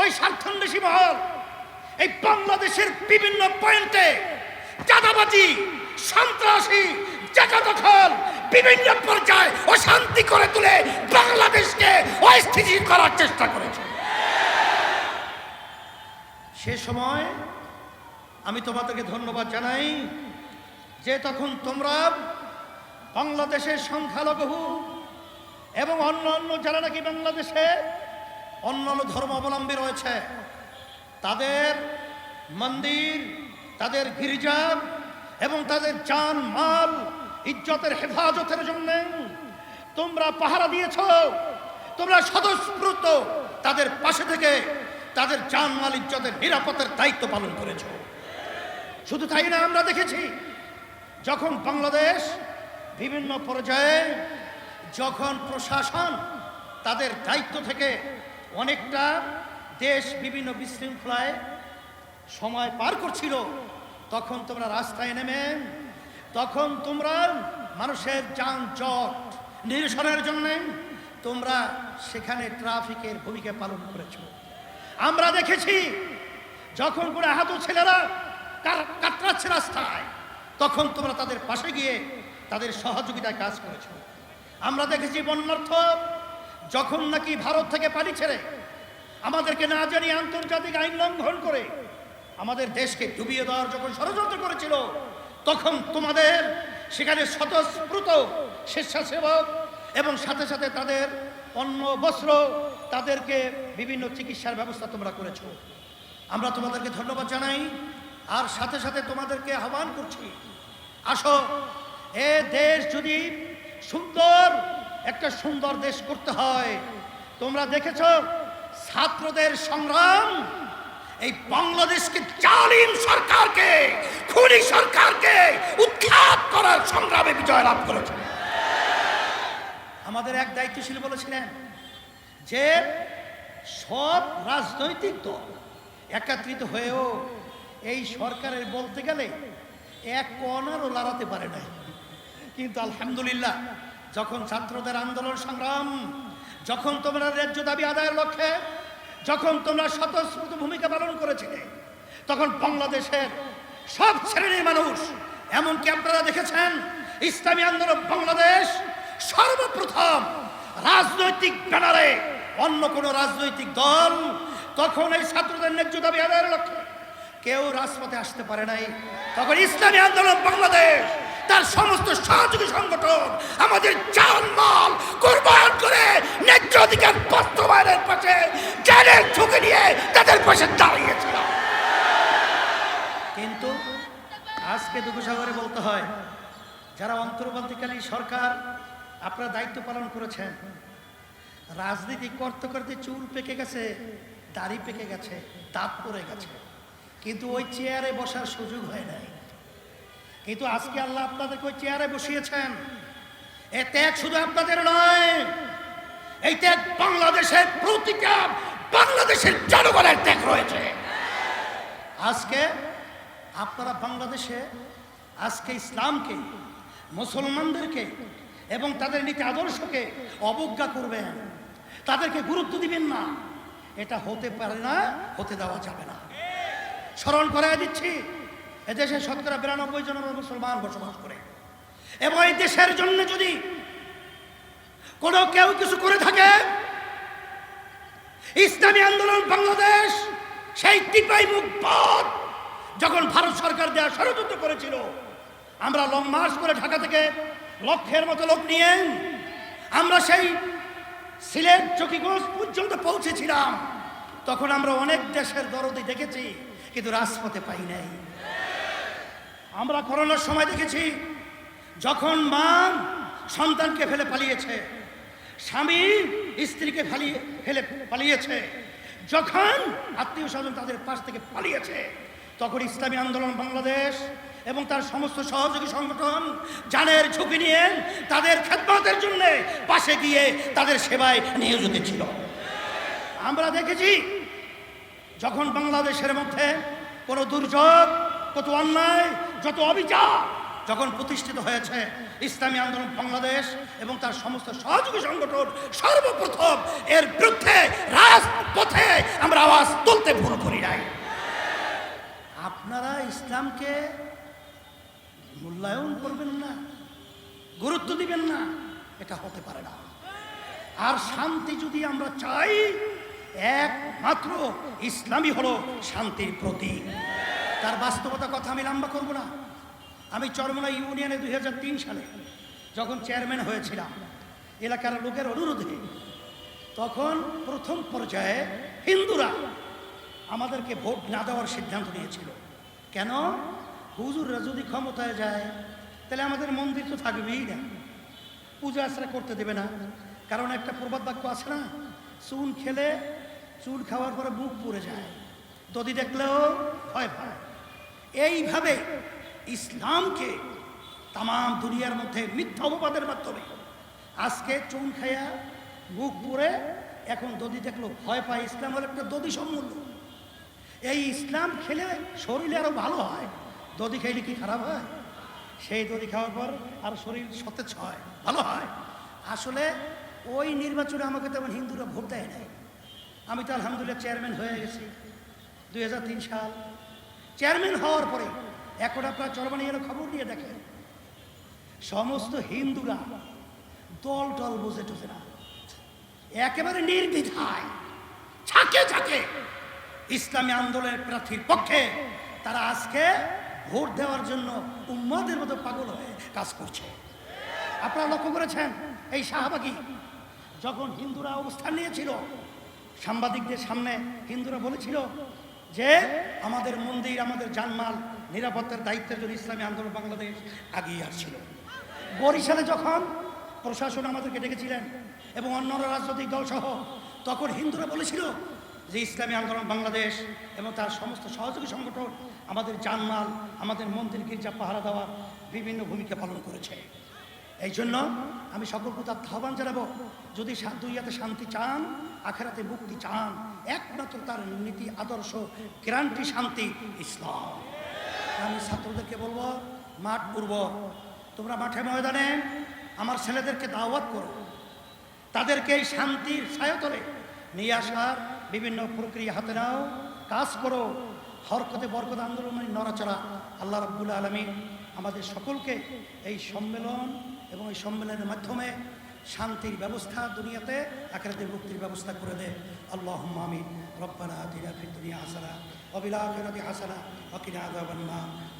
ওই স্বার্থান্বেষী মহল, এই বাংলাদেশের বিভিন্ন পয়েন্টে চাঁদাবাজি, সন্ত্রাসী জায়গা দখল বিভিন্ন পর্যায়ে অশান্তি করে তুলে বাংলাদেশকে অস্থিতিশীল করার চেষ্টা করেছে। সে সময় আমি তোমাদেরকে ধন্যবাদ জানাই যে তখন তোমরা বাংলাদেশের সংখ্যালঘু এবং অন্য অন্য যারা নাকি বাংলাদেশে অন্য অন্য ধর্মাবলম্বী রয়েছে। তাদের মন্দির, তাদের গির্জা এবং তাদের চান মাল, ইজ্জতের হেফাজতের জন্য তোমরা পাহারা দিয়েছ। তোমরা স্বতঃস্ফূর্ত তাদের পাশে থেকে তাদের চান মাল, ইজ্জতের নিরাপত্তার দায়িত্ব পালন করেছ। শুধু তাই না, আমরা দেখেছি যখন বাংলাদেশ বিভিন্ন পর্যায়ে যখন প্রশাসন তাদের দায়িত্ব থেকে অনেকটা দেশ বিভিন্ন বিশৃঙ্খলায় সময় পার করছিল। তখন তোমরা রাস্তায় নেমে, তখন তোমরা মানুষের যানজট নিরসনের জন্য তোমরা সেখানে ট্রাফিকের ভূমিকা পালন করেছ। আমরা দেখেছি, যখন করে আহত ছেলেরা কাতরাচ্ছে রাস্তায়, তখন তোমরা তাদের পাশে গিয়ে তাদের সহযোগিতায় কাজ করেছ। আমরা দেখেছি বন্যার্থ যখন নাকি ভারত থেকে পানি ছেড়ে আমাদেরকে না জানিয়ে আন্তর্জাতিক আইন লঙ্ঘন করে আমাদের দেশকে ডুবিয়ে দেওয়ার যখন ষড়যন্ত্র করেছিল, তখন তোমাদের সেখানে স্বতঃস্ফূর্ত স্বেচ্ছাসেবক এবং সাথে সাথে তাদের অন্ন বস্ত্র, তাদেরকে বিভিন্ন চিকিৎসার ব্যবস্থা তোমরা করেছ। আমরা তোমাদেরকে ধন্যবাদ জানাই। আর সাথে সাথে তোমাদেরকে আহ্বান করছি, আসো, এ দেশ যদি সুন্দর একটা সুন্দর দেশ করতে হয়। তোমরা দেখেছ? ছাত্রদের সংগ্রাম? এই বাংলাদেশকে জালিম সরকারকে, খুনি সরকারকে উৎখাত করার সংগ্রামে বিজয় লাভ করেছে। আমাদের এক দায়িত্বশীল বলেছিলেন যে সব রাজনৈতিক দল একত্রিত হয়েও এই সরকারের বলতে গেলে এক কণারও লড়াতে পারে নাই। কিন্তু আলহামদুলিল্লাহ যখন ছাত্রদের আন্দোলন সংগ্রাম, যখন তোমরা ন্যায্য দাবি আদায়ের লক্ষ্যে, যখন তোমরা স্বতঃস্ফূর্ত ভূমিকা পালন করেছিলে, তখন বাংলাদেশের সব শ্রেণির মানুষ, এমনকি আপনারা দেখেছেন, ইসলামী আন্দোলন বাংলাদেশ সর্বপ্রথম রাজনৈতিক ব্যানারে অন্য কোনো রাজনৈতিক দল তখন এই ছাত্রদের ন্যায্য দাবি আদায়ের লক্ষ্যে কেউ রাজপথে আসতে পারে নাই। তখন ইসলামী আন্দোলন বাংলাদেশ তার সমস্ত সহযোগী সংগঠন আমাদের জানমাল কোরবান করে ন্যায্য অধিকার বাস্তবায়নের পাশে জানের ঝুঁকি নিয়ে তাদের পাশে দাঁড়িয়েছিল। কিন্তু আজকে দুঃখসাগরে বলতে হয়, যারা অন্তর্বর্তীকালী সরকার আপনারা দায়িত্ব পালন করেছেন, রাজনীতি করতে করতে চুল পেকে গেছে, দাড়ি পেকে গেছে, দাঁত পড়ে গেছে। কিন্তু ওই চেয়ারে বসার সুযোগ হয় নাই। কিন্তু আজকে আল্লাহ আপনাদেরকে ওই চেয়ারে বসিয়েছেন। এ ত্যাগ শুধু আপনাদের নয়, এই ত্যাগ বাংলাদেশের প্রতিটা বাংলাদেশের জনগণের ত্যাগ রয়েছে। আজকে আপনারা বাংলাদেশে, আজকে ইসলামকে, মুসলমানদেরকে এবং তাদের নীতি আদর্শকে অবজ্ঞা করবেন। তাদেরকে গুরুত্ব দিবেন না। এটা হতে পারে না, হতে দেওয়া যাবে না। স্মরণ করাই দিচ্ছি এদেশে শতকরা বিরানব্বই জন মুসলমান বসবাস করে। এবং এই দেশের জন্য যদি কোনো কেউ কিছু করে থাকে, ইসলামী আন্দোলন বাংলাদেশ সেই টিপাই মুখ পথ যখন ভারত সরকার দেওয়া ষড়যন্ত্র করেছিল, আমরা লং মার্চ করে ঢাকা থেকে লক্ষের মতো লোক নিয়ে আমরা সেই সিলেট চকিগঞ্জ পর্যন্ত পৌঁছেছিলাম। তখন আমরা অনেক দেশের দরদি দেখেছি, কিন্তু রাজপথে পাই নাই। আমরা করোনার সময় দেখেছি, যখন মা সন্তানকে ফেলে পালিয়েছে, স্বামী স্ত্রীকে ফালিয়ে ফেলে পালিয়েছে, যখন আত্মীয় স্বজন তাদের পাশ থেকে পালিয়েছে, তখন ইসলামী আন্দোলন বাংলাদেশ এবং তার সমস্ত সহযোগী সংগঠন জানের ঝুঁকি নিয়ে তাদের খেদমতের জন্য পাশে গিয়ে তাদের সেবায় নিয়োজিত ছিল। আমরা দেখেছি, যখন বাংলাদেশের মধ্যে কোনো দুর্যোগ কত অন্যায়, যত অবিচার যখন প্রতিষ্ঠিত হয়েছে ইসলামী আন্দোলন বাংলাদেশ এবং তার সমস্ত সহযোগী সংগঠন সর্বপ্রথম এর বিরুদ্ধে রাজপথে আমরা আওয়াজ তুলতে ভুল করি নাই। আপনারা ইসলামকে মূল্যায়ন করবেন না, গুরুত্ব দিবেন না, এটা হতে পারে না। আর শান্তি যদি আমরা চাই, একমাত্র ইসলামই হলো শান্তির প্রতীক। তার বাস্তবতা কথা আমি লম্বা করব না। আমি চরমলা ইউনিয়নে দুই হাজার তিন সালে যখন চেয়ারম্যান হয়েছিলাম, এলাকার লোকের অনুরোধে তখন প্রথম পর্যায়ে হিন্দুরা আমাদেরকে ভোট না দেওয়ার সিদ্ধান্ত নিয়েছিল। কেন? হুজুররা যদি ক্ষমতায় যায়, তাহলে আমাদের মন্দির তো থাকবেই না। পূজা আশ্রা করতে দেবে না। কারণ একটা প্রবাদ বাক্য আছে না, চুন খেলে চুন খাওয়ার পরে বুক পুড়ে যায়। দদি দেখলেও ভয় পায়। এইভাবে ইসলামকে তাম দুনিয়ার মধ্যে মিথ্যা অপবাদের মাধ্যমে আজকে চুন খাইয়া বুক পুড়ে এখন দদি দেখল, ভয় পায় ইসলাম হলো একটা দদি সম্মূল্য এই ইসলাম খেলে শরীরে আরও ভালো হয় দদি খাইলে কি খারাপ হয়? সেই দদি খাওয়ার পর আর শরীর সতেজ হয়, ভালো হয়। আসলে ওই নির্বাচনে আমাকে তেমন হিন্দুরা ভোট দেয় নাই। আমি তো আলহামদুলিল্লাহ চেয়ারম্যান হয়ে গেছি। দু হাজার তিন সাল চেয়ারম্যান হওয়ার পরে, এখন আপনার চরমানি এর খবর নিয়ে দেখেন। সমস্ত হিন্দুরা দল টল বুঝে টুঝে না। একেবারে নির্দ্বিধায় ছাকে ছাকে ইসলামী আন্দোলনের প্রার্থীর পক্ষে তারা আজকে ভোট দেওয়ার জন্য উম্মাদের মতো পাগল হয়ে কাজ করছে। আপনারা লক্ষ্য করেছেন, এই শাহবাগী যখন হিন্দুরা অবস্থান নিয়েছিল, সাংবাদিকদের সামনে হিন্দুরা বলেছিল যে আমাদের মন্দির, আমাদের জানমাল নিরাপত্তার দায়িত্বের জন্য ইসলামী আন্দোলন বাংলাদেশ আগিয়ে আসছিল। বরিশালে যখন প্রশাসন আমাদেরকে ডেকেছিলেন এবং অন্যান্য রাজনৈতিক দল সহ তখন হিন্দুরা বলেছিল যে ইসলামী আন্দোলন বাংলাদেশ এবং তার সমস্ত সহযোগী সংগঠন আমাদের জানমাল, আমাদের মন্দির গির্জা পাহারা দেওয়ার বিভিন্ন ভূমিকা পালন করেছে। এই জন্য আমি সকল প্রতাপ আহ্বান জানাব, যদি দুনিয়াতে শান্তি চান, আখেরাতে মুক্তি চান, একমাত্র তার নীতি, আদর্শ, গ্যারান্টি শান্তি, ইসলাম। আমি ছাত্রদেরকে বলব, মাঠ উর্বর তোমরা মাঠে ময়দানে আমার ছেলেদেরকে দাওয়াত করো। তাদেরকে এই শান্তির ছায়াতলে নিয়ে আসার বিভিন্ন প্রক্রিয়া হাতে নাও, কাজ করো। হরকতে বরকত আন্দোলন মানে নড়াচড়া আল্লাহ রাব্বুল আলমী আমাদের সকলকে এই সম্মেলন এবং এই সম্মেলনের মাধ্যমে শান্তির ব্যবস্থা দুনিয়াতে, আখেরাতের মুক্তির ব্যবস্থা করে দেয়। আল্লাহ আমিন। রব্বানা আতিনা ফিদ দুনিয়া হাসানা, ওয়া বিল আখিরাতি হাসানা, ওয়া কিনা আযাবান নার